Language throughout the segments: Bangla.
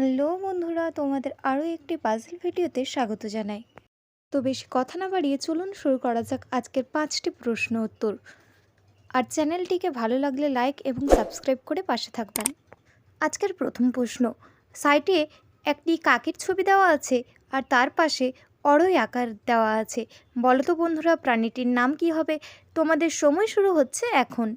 হ্যালো বন্ধুরা, তোমাদের আরও একটি পাজল ভিডিওতে স্বাগত জানাই। তো বেশি কথা না বাড়িয়ে চলুন শুরু করা যাক আজকের পাঁচটি প্রশ্ন উত্তর। আর চ্যানেলটিকে ভালো লাগলে লাইক এবং সাবস্ক্রাইব করে পাশে থাকবেন। আজকের প্রথম প্রশ্ন সাইটে একটি কাকের ছবি দেওয়া আছে আর তার পাশে অড়ই আকার দেওয়া আছে। বলো তো বন্ধুরা, প্রাণীটির নাম কি হবে? তোমাদের সময় শুরু হচ্ছে এখন।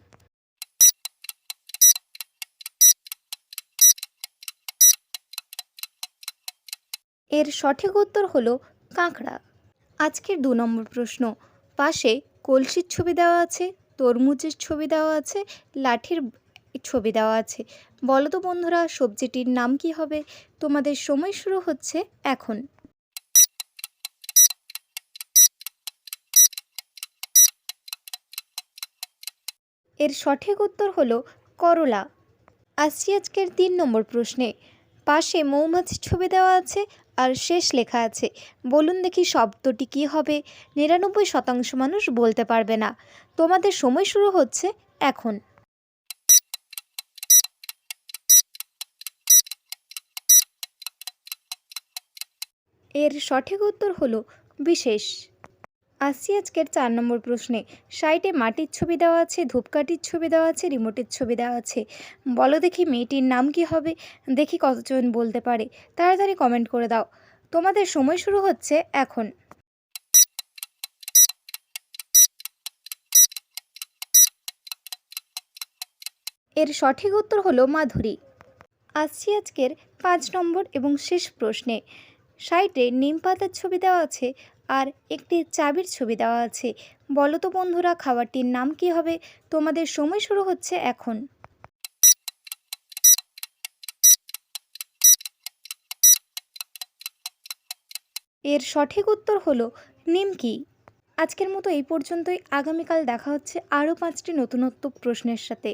এর সঠিক উত্তর হলো কাঁকড়া। আজকের দু নম্বর প্রশ্ন, পাশে কলসির ছবি দেওয়া আছে, তরমুজের ছবি দেওয়া আছে, লাঠির ছবি দেওয়া আছে। বলো তো বন্ধুরা, সবজিটির নাম কি হবে? তোমাদের সময় শুরু হচ্ছে এখন। এর সঠিক উত্তর হলো করলা। আসছি আজকের তিন নম্বর প্রশ্নে পাশে মৌমাছি ছবি দেওয়া আছে আর শেষ লেখা আছে, বলুন দেখি শব্দটি কী হবে? নিরানব্বই শতাংশ মানুষ বলতে পারবে না। তোমাদের সময় শুরু হচ্ছে এখন। এর সঠিক উত্তর হলো বিশেষ। আসছি আজকের চার নম্বর প্রশ্নে। সাইটে মাটির ছবি দেওয়া আছে, ধূপকাঠির ছবি দেওয়া আছে, রিমোটের ছবি দেওয়া আছে। বলো দেখি মেয়েটির নাম কি হবে? দেখি কতজন বলতে পারে। তাড়াতাড়ি কমেন্ট করে দাও। তোমাদের সময় শুরু হচ্ছে এখন। এর সঠিক উত্তর হলো মাধুরী। আসছি আজকের পাঁচ নম্বর এবং শেষ প্রশ্নে। সাইডে নিম পাতার ছবি দেওয়া আছে আর একটি চাবির ছবি দেওয়া আছে। বলো তো বন্ধুরা, খাবারটির নাম কি হবে? তোমাদের সময় শুরু হচ্ছে এখন। এর সঠিক উত্তর হলো নিমকি আজকের মতো এই পর্যন্তই। আগামীকাল দেখা হচ্ছে আরও পাঁচটি নতুনত্ব প্রশ্নের সাথে।